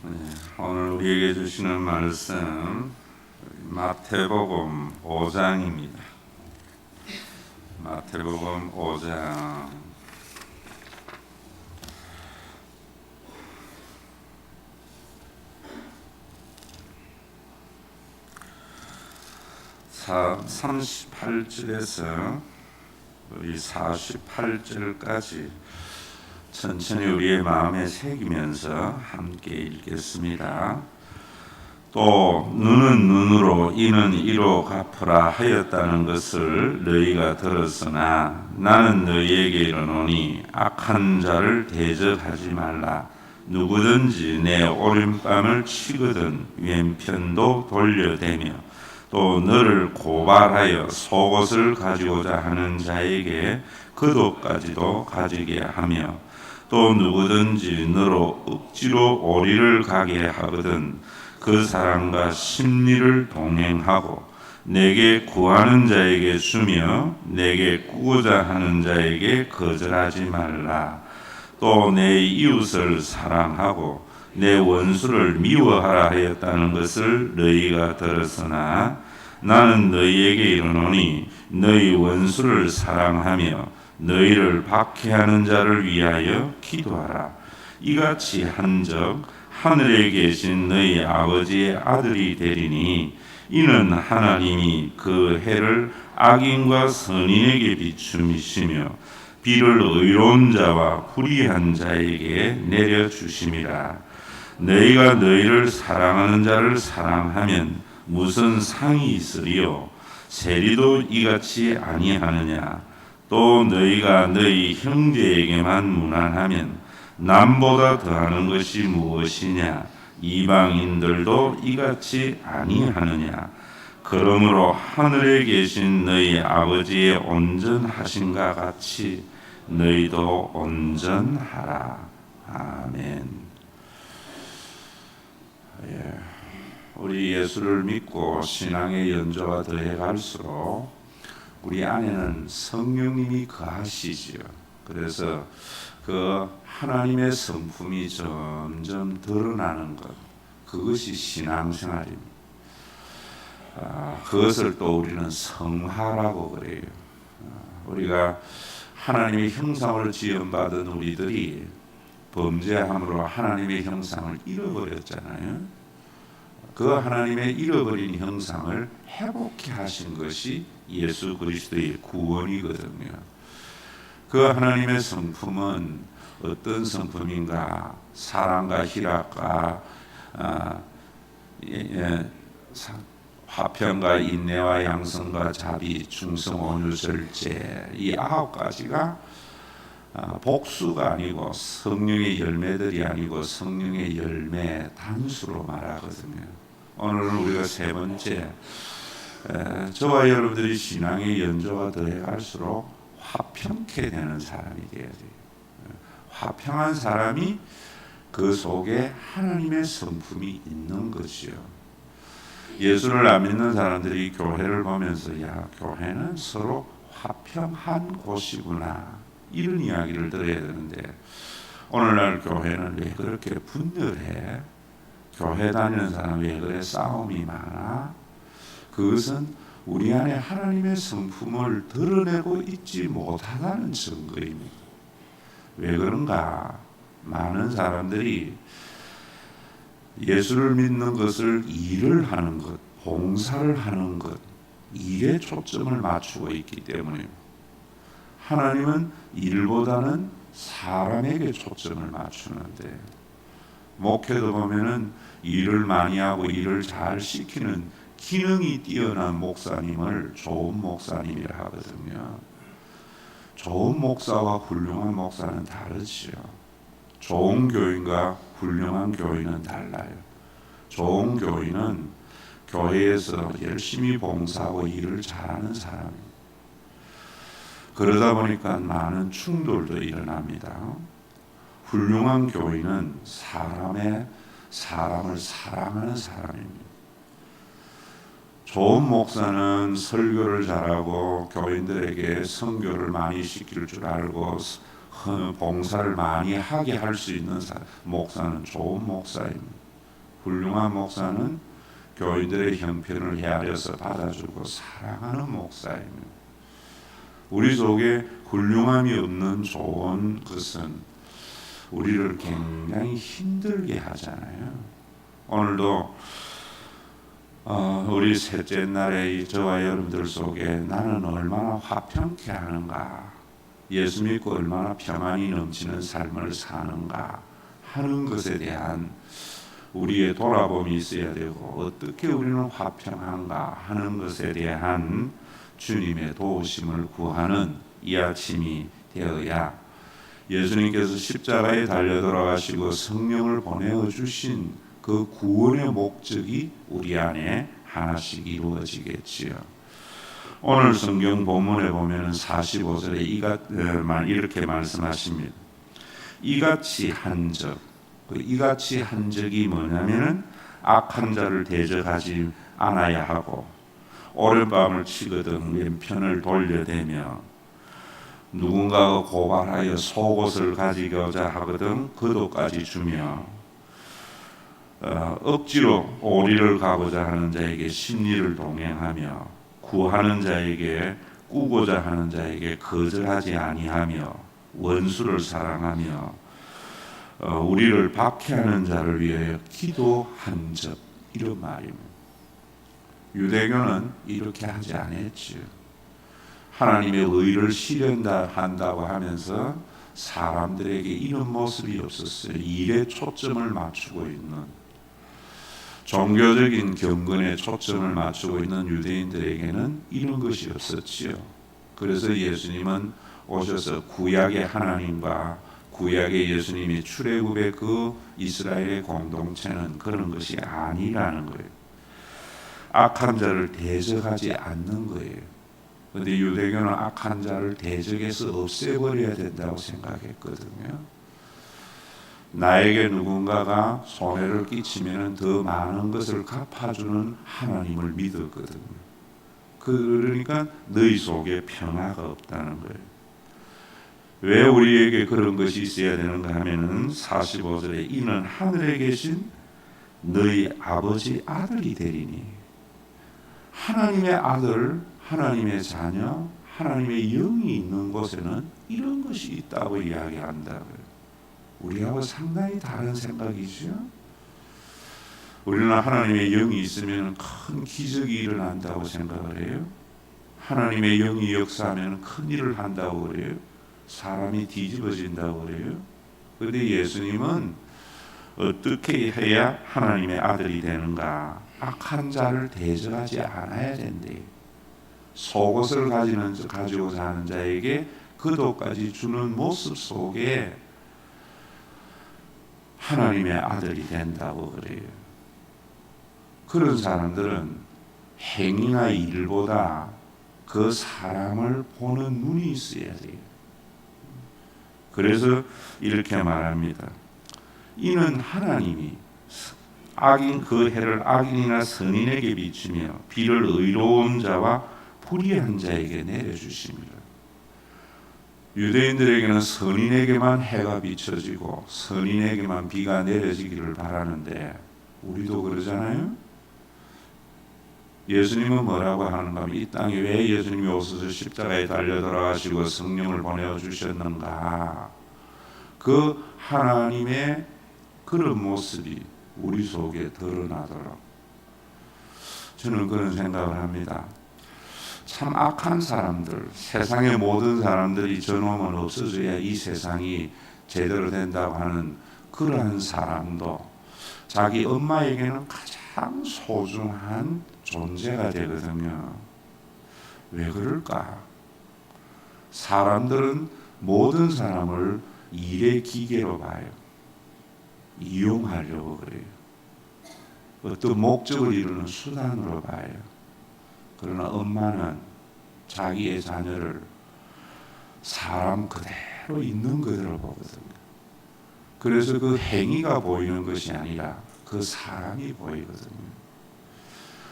네, 오늘 우리에게 주시는 말씀 마태복음 5장입니다. 마태복음 5장 사 38절에서 우리 48절까지 천천히 우리의 마음에 새기면서 함께 읽겠습니다. 또 눈은 눈으로 이는 이로 갚으라 하였다는 것을 너희가 들었으나 나는 너희에게 이르노니 악한 자를 대적하지 말라 누구든지 내 오른뺨을 치거든 왼편도 돌려대며 또 너를 고발하여 속옷을 가지고자 하는 자에게 그도까지도 가지게 하며 또 누구든지 너로 억지로 오리를 가게 하거든 그 사람과 심리를 동행하고 내게 구하는 자에게 주며 내게 꾸고자 하는 자에게 거절하지 말라. 또 내 이웃을 사랑하고 내 원수를 미워하라 하였다는 것을 너희가 들었으나 나는 너희에게 이르노니 너희 원수를 사랑하며 너희를 박해하는 자를 위하여 기도하라. 이같이 한적 하늘에 계신 너희 아버지의 아들이 되리니 이는 하나님이 그 해를 악인과 선인에게 비춤이시며 비를 의로운 자와 불의한 자에게 내려 주심이라. 너희가 너희를 사랑하는 자를 사랑하면 무슨 상이 있으리요? 세리도 이같이 아니하느냐 또 너희가 너희 형제에게만 무난하면 남보다 더하는 것이 무엇이냐? 이방인들도 이같이 아니하느냐? 그러므로 하늘에 계신 너희 아버지의 온전하신가 같이 너희도 온전하라. 아멘. 예, 우리 예수를 믿고 신앙의 연조가 더해 갈수록 우리 안에는 성령님이 거하시지요. 그래서 그 하나님의 성품이 점점 드러나는 것, 그것이 신앙생활입니다. 아, 그것을 또 우리는 성화라고 그래요. 아, 우리가 하나님의 형상을 지음받은 우리들이 범죄함으로 하나님의 형상을 잃어버렸잖아요. 그 하나님의 잃어버린 형상을 회복케 하신 것이 예수 그리스도의 구원이거든요. 그 하나님의 성품은 어떤 성품인가? 사랑과 희락과 아, 예, 예, 화평과 인내와 양성과 자비, 충성, 온유, 절제 이 아홉 가지가 아, 복수가 아니고 성령의 열매들이 아니고 성령의 열매 단수로 말하거든요. 오늘은 우리가 세 번째 저와 여러분들이 신앙의 연조가 더해갈수록 화평케 되는 사람이 되어야 돼요. 화평한 사람이 그 속에 하나님의 성품이 있는 것이요. 예수를 안 믿는 사람들이 교회를 보면서 야 교회는 서로 화평한 곳이구나 이런 이야기를 들어야 되는데 오늘날 교회는 왜 그렇게 분열해? 교회 다니는 사람 왜 그래 싸움이 많아? 그것은 우리 안에 하나님의 성품을 드러내고 있지 못하다는 증거입니다. 왜 그런가? 많은 사람들이 예수를 믿는 것을 일을 하는 것, 봉사를 하는 것, 일에 초점을 맞추고 있기 때문입니다. 하나님은 일보다는 사람에게 초점을 맞추는데 목회도 보면은 일을 많이 하고 일을 잘 시키는 기능이 뛰어난 목사님을 좋은 목사님이라 하거든요. 좋은 목사와 훌륭한 목사는 다르지요. 좋은 교인과 훌륭한 교인은 달라요. 좋은 교인은 교회에서 열심히 봉사하고 일을 잘하는 사람입니다. 그러다 보니까 많은 충돌도 일어납니다. 훌륭한 교인은 사람의 사람을 사랑하는 사람입니다. 좋은 목사는 설교를 잘하고 교인들에게 선교를 많이 시킬 줄 알고 봉사를 많이 하게 할 수 있는 목사는 좋은 목사입니다. 훌륭한 목사는 교인들의 형편을 헤아려서 받아주고 사랑하는 목사입니다. 우리 속에 훌륭함이 없는 좋은 것은 우리를 굉장히 힘들게 하잖아요. 오늘도 어, 우리 셋째 날에 저와 여러분들 속에 나는 얼마나 화평케 하는가, 예수 믿고 얼마나 평안이 넘치는 삶을 사는가? 하는 것에 대한 우리의 돌아봄이 있어야 되고 어떻게 우리는 화평한가? 하는 것에 대한 주님의 도우심을 구하는 이 아침이 되어야 예수님께서 십자가에 달려 돌아가시고 성령을 보내어 주신 그 구원의 목적이 우리 안에 하나씩 이루어지겠지요. 오늘 성경 본문에 보면은 45절에 이가 어, 이렇게 말씀하십니다. 이같이 한 적, 그 이같이 한 적이 뭐냐면은 악한 자를 대적하지 않아야 하고 오랜 밤을 치거든 왼편을 돌려대며 누군가가 고발하여 속옷을 가지고자 하거든 그도까지 주며 어, 억지로 오리를 가고자 하는 자에게 심리를 동행하며 구하는 자에게 꾸고자 하는 자에게 거절하지 아니하며 원수를 사랑하며 어, 우리를 박해하는 자를 위하여 기도한 적 이런 말입니다. 유대교는 이렇게 하지 않았지요. 하나님의 의를 실현한다고 하면서 사람들에게 이런 모습이 없었어요. 일에 초점을 맞추고 있는 종교적인 경건에 초점을 맞추고 있는 유대인들에게는 이런 것이 없었지요. 그래서 예수님은 오셔서 구약의 하나님과 구약의 예수님이 출애굽의 그 이스라엘의 공동체는 그런 것이 아니라는 거예요. 악한 자를 대적하지 않는 거예요. 근데 유대교는 악한 자를 대적해서 없애버려야 된다고 생각했거든요. 나에게 누군가가 손해를 끼치면 더 많은 것을 갚아주는 하나님을 믿었거든요. 그러니까 너희 속에 평화가 없다는 거예요. 왜 우리에게 그런 것이 있어야 되는가 하면은 45절에 이는 하늘에 계신 너희 아버지 아들이 되리니 하나님의 아들, 하나님의 자녀, 하나님의 영이 있는 곳에는 이런 것이 있다고 이야기한다고요. 우리하고 상당히 다른 생각이죠. 우리는 하나님의 영이 있으면 큰 기적이 일어난다고 생각을 해요. 하나님의 영이 역사하면 큰 일을 한다고 그래요. 사람이 뒤집어진다고 그래요. 그런데 예수님은 어떻게 해야 하나님의 아들이 되는가? 악한 자를 대적하지 않아야 된대. 속옷을 가지는 가지고 사는 자에게 그 도까지 주는 모습 속에 하나님의 아들이 된다고 그래요. 그런 사람들은 행위나 일보다 그 사람을 보는 눈이 있어야 돼요. 그래서 이렇게 말합니다. 이는 하나님이 악인 그 해를 악인이나 선인에게 비추며 비를 의로운 자와 불의한 자에게 내려주십니다. 유대인들에게는 선인에게만 해가 비춰지고 선인에게만 비가 내려지기를 바라는데 우리도 그러잖아요. 예수님은 뭐라고 하는가 이 땅에 왜 예수님이 오셔서 십자가에 달려 돌아가시고 성령을 보내어 주셨는가 그 하나님의 그런 모습이 우리 속에 드러나도록 저는 그런 생각을 합니다. 참 악한 사람들, 세상의 모든 사람들이 저놈은 없어져야 이 세상이 제대로 된다고 하는 그러한 사람도 자기 엄마에게는 가장 소중한 존재가 되거든요. 왜 그럴까? 사람들은 모든 사람을 일의 기계로 봐요. 이용하려고 그래요. 어떤 목적을 이루는 수단으로 봐요. 그러나 엄마는 자기의 자녀를 사람 그대로 있는 그대로 보거든요. 그래서 그 행위가 보이는 것이 아니라 그 사람이 보이거든요.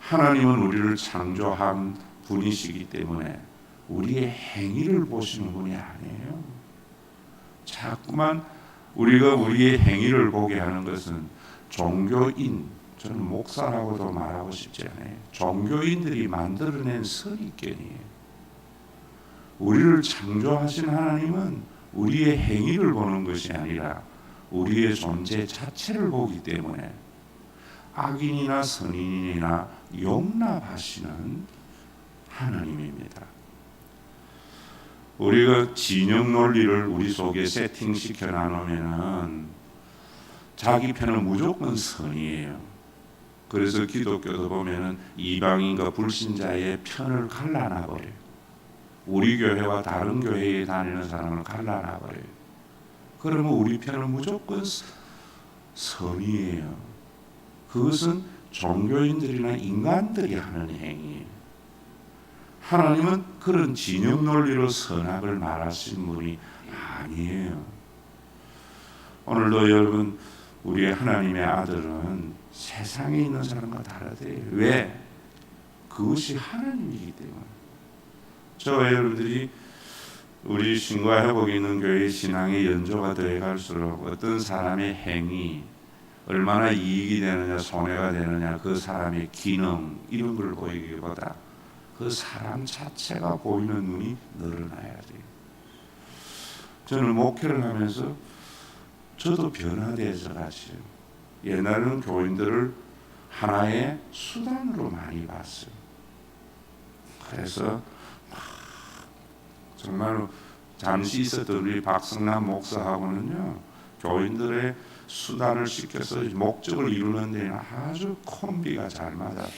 하나님은 우리를 창조한 분이시기 때문에 우리의 행위를 보시는 분이 아니에요. 자꾸만 우리가 우리의 행위를 보게 하는 것은 종교인 저는 목사라고도 말하고 싶지 않아요. 종교인들이 만들어낸 선입견이에요. 우리를 창조하신 하나님은 우리의 행위를 보는 것이 아니라 우리의 존재 자체를 보기 때문에 악인이나 선인이나 용납하시는 하나님입니다. 우리가 진영 논리를 우리 속에 세팅시켜 나누면은 자기 편은 무조건 선이에요. 그래서 기독교도 보면은 이방인과 불신자의 편을 갈라놔 버려요. 우리 교회와 다른 교회에 다니는 사람을 갈라놔 버려요. 그러면 우리 편은 무조건 선이에요. 그것은 종교인들이나 인간들이 하는 행위예요. 하나님은 그런 진영 논리로 선악을 말하신 분이 아니에요. 오늘도 여러분 우리의 하나님의 아들은 세상에 있는 사람과 다르대요. 왜? 그것이 하나님이기 때문에. 저와 여러분들이 우리 신과 회복 있는 교회 신앙의 연조가 되어 갈수록 어떤 사람의 행위 얼마나 이익이 되느냐 손해가 되느냐 그 사람의 기능 이런 걸 보이기보다 그 사람 자체가 보이는 눈이 늘어나야 돼요. 저는 목회를 하면서 저도 변화돼서 갔어요. 옛날에는 교인들을 하나의 수단으로 많이 봤어요. 그래서 정말 잠시 있었던 우리 박성남 목사하고는요 교인들의 수단을 시켜서 목적을 이루는 데는 아주 콤비가 잘 맞았다.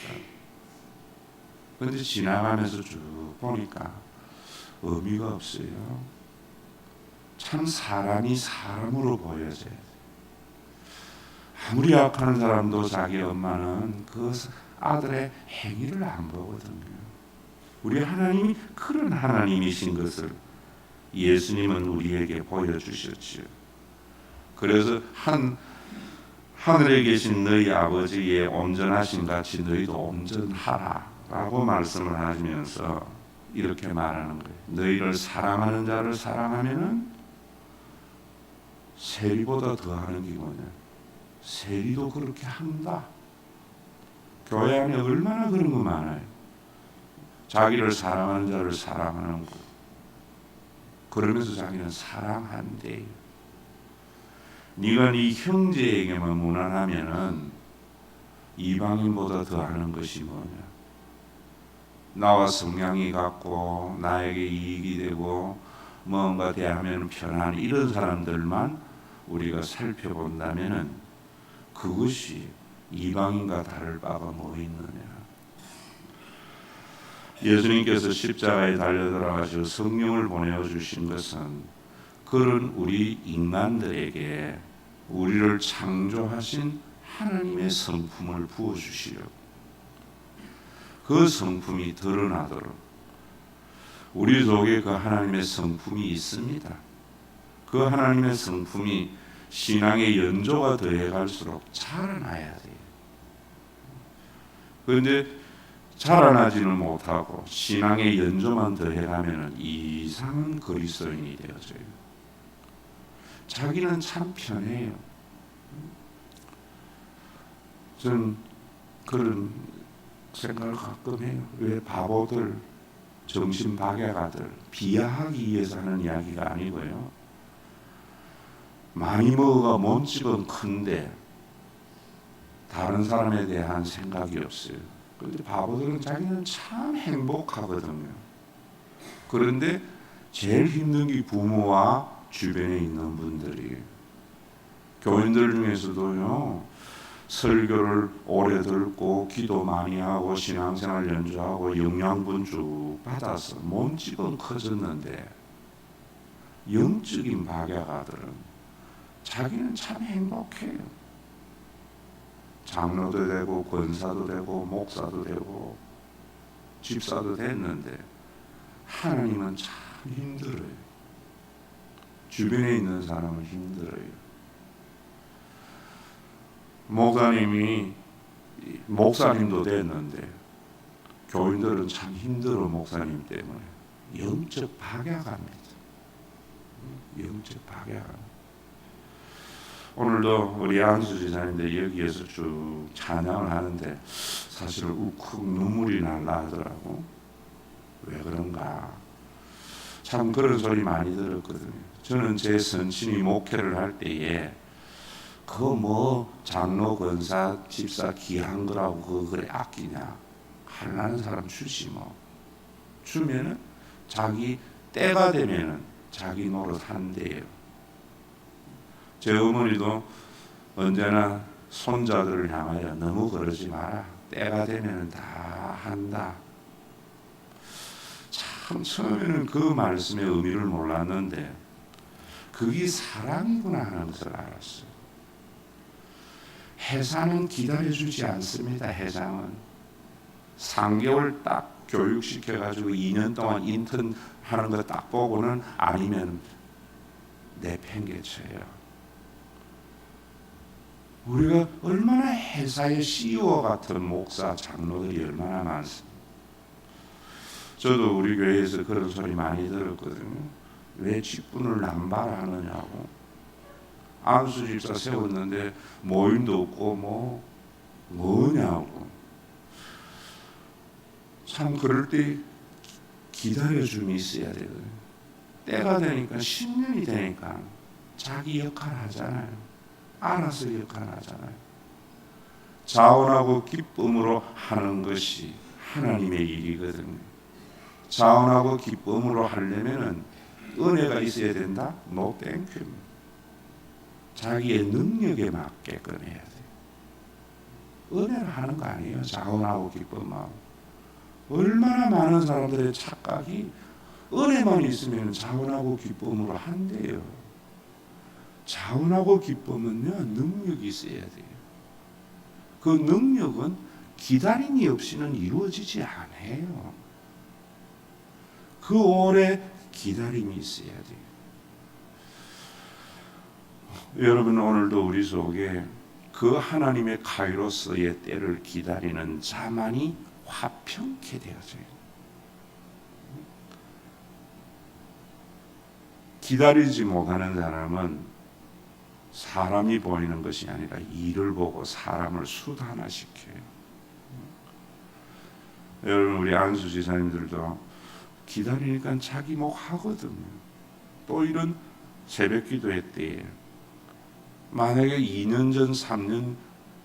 그런데 지나가면서 쭉 보니까 의미가 없어요. 참 사람이 사람으로 보여져야 돼. 아무리 약한 사람도 자기 엄마는 그 아들의 행위를 안 보거든요. 우리 하나님이 그런 하나님이신 것을 예수님은 우리에게 보여주셨지요. 그래서 한 하늘에 계신 너희 아버지의 온전하신 같이 너희도 온전하라라고 말씀을 하시면서 이렇게 말하는 거예요. 너희를 사랑하는 자를 사랑하면은 세리보다 더하는 게 뭐냐? 세리도 그렇게 한다. 교회 안에 얼마나 그런 거 많아요. 자기를 사랑하는 자를 사랑하는 거. 그러면서 자기는 사랑한대. 네가 네 형제에게만 무난하면은 이방인보다 더하는 것이 뭐냐? 나와 성향이 같고 나에게 이익이 되고 뭔가 대하면 편한 이런 사람들만 우리가 살펴본다면은 그것이 이방인과 다를 바가 뭐 있느냐? 예수님께서 십자가에 달려 들어가셔 성령을 보내어 주신 것은 그런 우리 인간들에게 우리를 창조하신 하나님의 성품을 부어 주시려고 그 성품이 드러나도록 우리 속에 그 하나님의 성품이 있습니다. 그 하나님의 성품이 신앙의 연조가 더해 갈수록 자라나야 돼요. 그런데 자라나지는 못하고 신앙의 연조만 더해가면 이상한 그리스도인이 되어져요. 자기는 참 편해요. 전 그런 생각을 가끔 해요. 왜 바보들, 정신 박약아들 비하하기 위해서 하는 이야기가 아니고요. 많이 먹어가 몸집은 큰데 다른 사람에 대한 생각이 없어요. 그런데 바보들은 자기는 참 행복하거든요. 그런데 제일 힘든 게 부모와 주변에 있는 분들이 교인들 중에서도요 설교를 오래 듣고 기도 많이 하고 신앙생활 연주하고 영양분 쭉 받아서 몸집은 커졌는데 영적인 박약아들은 자기는 참 행복해요. 장로도 되고 권사도 되고 목사도 되고 집사도 됐는데 하나님은 참 힘들어요. 주변에 있는 사람은 힘들어요. 목사님이 목사님도 됐는데 교인들은 참 힘들어 목사님 때문에 영적 박약합니다. 영적 박약합니다. 오늘도 우리 안수 지사님들 여기에서 쭉 찬양을 하는데 사실 울컥 눈물이 날라 하더라고. 왜 그런가? 참 그런 소리 많이 들었거든요. 저는 제 선친이 목회를 할 때에 그 뭐 장로 권사 집사 귀한 거라고 그 그래 아끼냐 할라는 사람 주지 뭐 주면은 자기 때가 되면은 자기 노릇 한대요. 제 어머니도 언제나 손자들을 향하여 너무 그러지 마라. 때가 되면은 다 한다. 참 처음에는 그 말씀의 의미를 몰랐는데 그게 사랑이구나 하는 것을 알았어요. 해상은 기다려주지 않습니다. 해상은 3개월 딱 교육시켜 가지고 2년 동안 인턴 하는 거 딱 보고는 아니면 내팽개쳐요. 우리가 얼마나 회사의 CEO 같은 목사 장로들이 얼마나 많습니까? 저도 우리 교회에서 그런 소리 많이 들었거든요. 왜 직분을 남발하느냐고. 안수 집사 세웠는데 모임도 없고 뭐 뭐냐고. 참 그럴 때 기다려줌이 있어야 되거든요. 때가 되니까 10년이 되니까 자기 역할 하잖아요. 알아서 역할 하잖아요. 자원하고 기쁨으로 하는 것이 하나님의 일이거든요. 자원하고 기쁨으로 하려면은 은혜가 있어야 된다? No thank you. 자기의 능력에 맞게끔 해야 돼. 은혜를 하는 거 아니에요. 자원하고 기쁨하고. 얼마나 많은 사람들의 착각이 은혜만 있으면 자원하고 기쁨으로 한대요. 자원하고 기쁨은요 능력이 있어야 돼요. 그 능력은 기다림이 없이는 이루어지지 않아요. 그 오래 기다림이 있어야 돼요. 여러분 오늘도 우리 속에 그 하나님의 카이로스의 때를 기다리는 자만이 화평케 되어져요. 기다리지 못하는 사람은 사람이 보이는 것이 아니라 일을 보고 사람을 수단화시켜요. 여러분 우리 안수 지사님들도 기다리니까 자기 목 하거든요. 또 이런 새벽 기도회 때 만약에 2년 전, 3년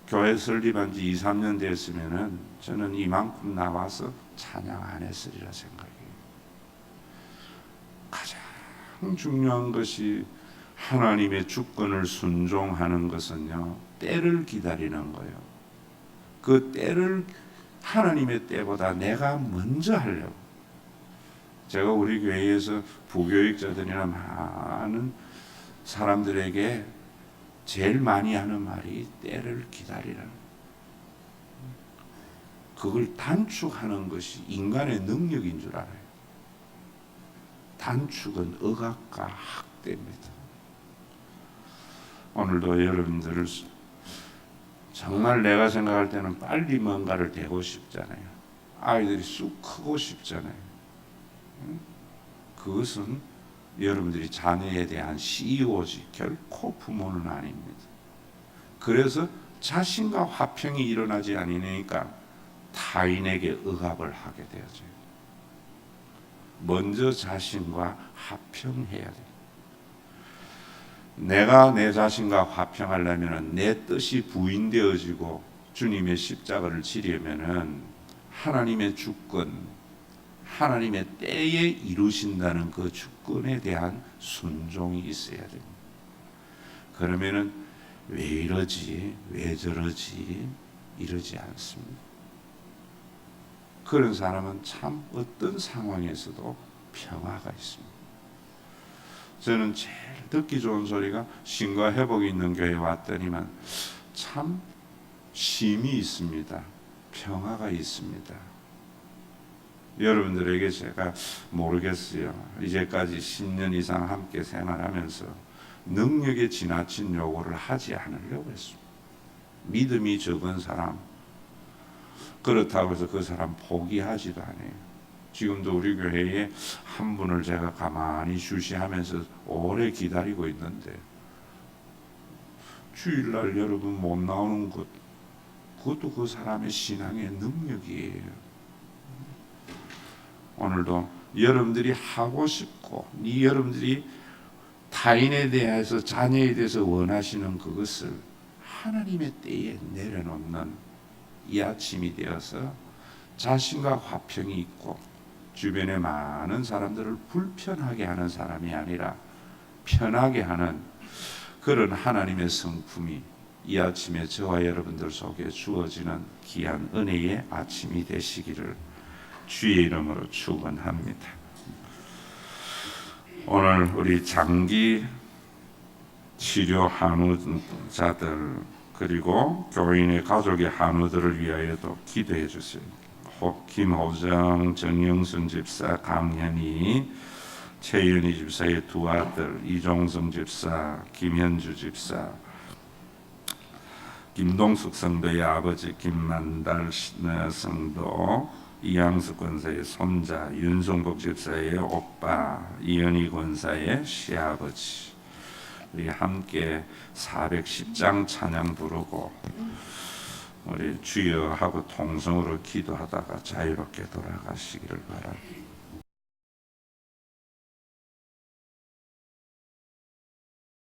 교회 설립한 지 2, 3년 됐으면은 저는 이만큼 나와서 찬양 안 했으리라 생각해요. 가장 중요한 것이 하나님의 주권을 순종하는 것은요, 때를 기다리는 거예요. 그 때를 하나님의 때보다 내가 먼저 하려고. 제가 우리 교회에서 부교육자들이나 많은 사람들에게 제일 많이 하는 말이 때를 기다리라는 그걸 단축하는 것이 인간의 능력인 줄 알아요. 단축은 억압과 학대입니다. 오늘도 여러분들을 정말 내가 생각할 때는 빨리 뭔가를 되고 싶잖아요. 아이들이 쑥 크고 싶잖아요. 그것은 여러분들이 자녀에 대한 CEO지 결코 부모는 아닙니다. 그래서 자신과 화평이 일어나지 않으니까 타인에게 억압을 하게 되어져요. 먼저 자신과 화평해야 돼요. 내가 내 자신과 화평하려면 내 뜻이 부인되어지고 주님의 십자가를 지려면은 하나님의 주권, 하나님의 때에 이루신다는 그 주권에 대한 순종이 있어야 됩니다. 그러면은 왜 이러지, 왜 저러지 이러지 않습니다. 그런 사람은 참 어떤 상황에서도 평화가 있습니다. 저는 제일 듣기 좋은 소리가 신과 회복이 있는 교회 왔더니만 참 쉼이 있습니다. 평화가 있습니다. 여러분들에게 제가 모르겠어요. 이제까지 10년 이상 함께 생활하면서 능력에 지나친 요구를 하지 않으려고 했습니다. 믿음이 적은 사람, 그렇다고 해서 그 사람 포기하지도 않아요. 지금도 우리 교회에 한 분을 제가 가만히 주시하면서 오래 기다리고 있는데 주일날 여러분 못 나오는 것 그것도 그 사람의 신앙의 능력이에요. 오늘도 여러분들이 하고 싶고 이 여러분들이 타인에 대해서 자녀에 대해서 원하시는 그것을 하나님의 때에 내려놓는 이 아침이 되어서 자신과 화평이 있고 주변의 많은 사람들을 불편하게 하는 사람이 아니라 편하게 하는 그런 하나님의 성품이 이 아침에 저와 여러분들 속에 주어지는 귀한 은혜의 아침이 되시기를 주의 이름으로 축원합니다. 오늘 우리 장기 치료 한우자들 그리고 교인의 가족의 한우들을 위하여도 기도해 주세요. 호- 김호정, 정영순 집사, 강현희, 최윤희 집사의 두 아들, 이종성 집사, 김현주 집사, 김동숙 성도의 아버지 김만달 시- 네, 성도, 이양숙 권사의 손자, 윤성복 집사의 오빠, 이현희 권사의 시아버지, 우리 함께 410장 찬양 부르고 우리 주여 하고 통성으로 기도하다가 자유롭게 돌아가시기를 바랍니다.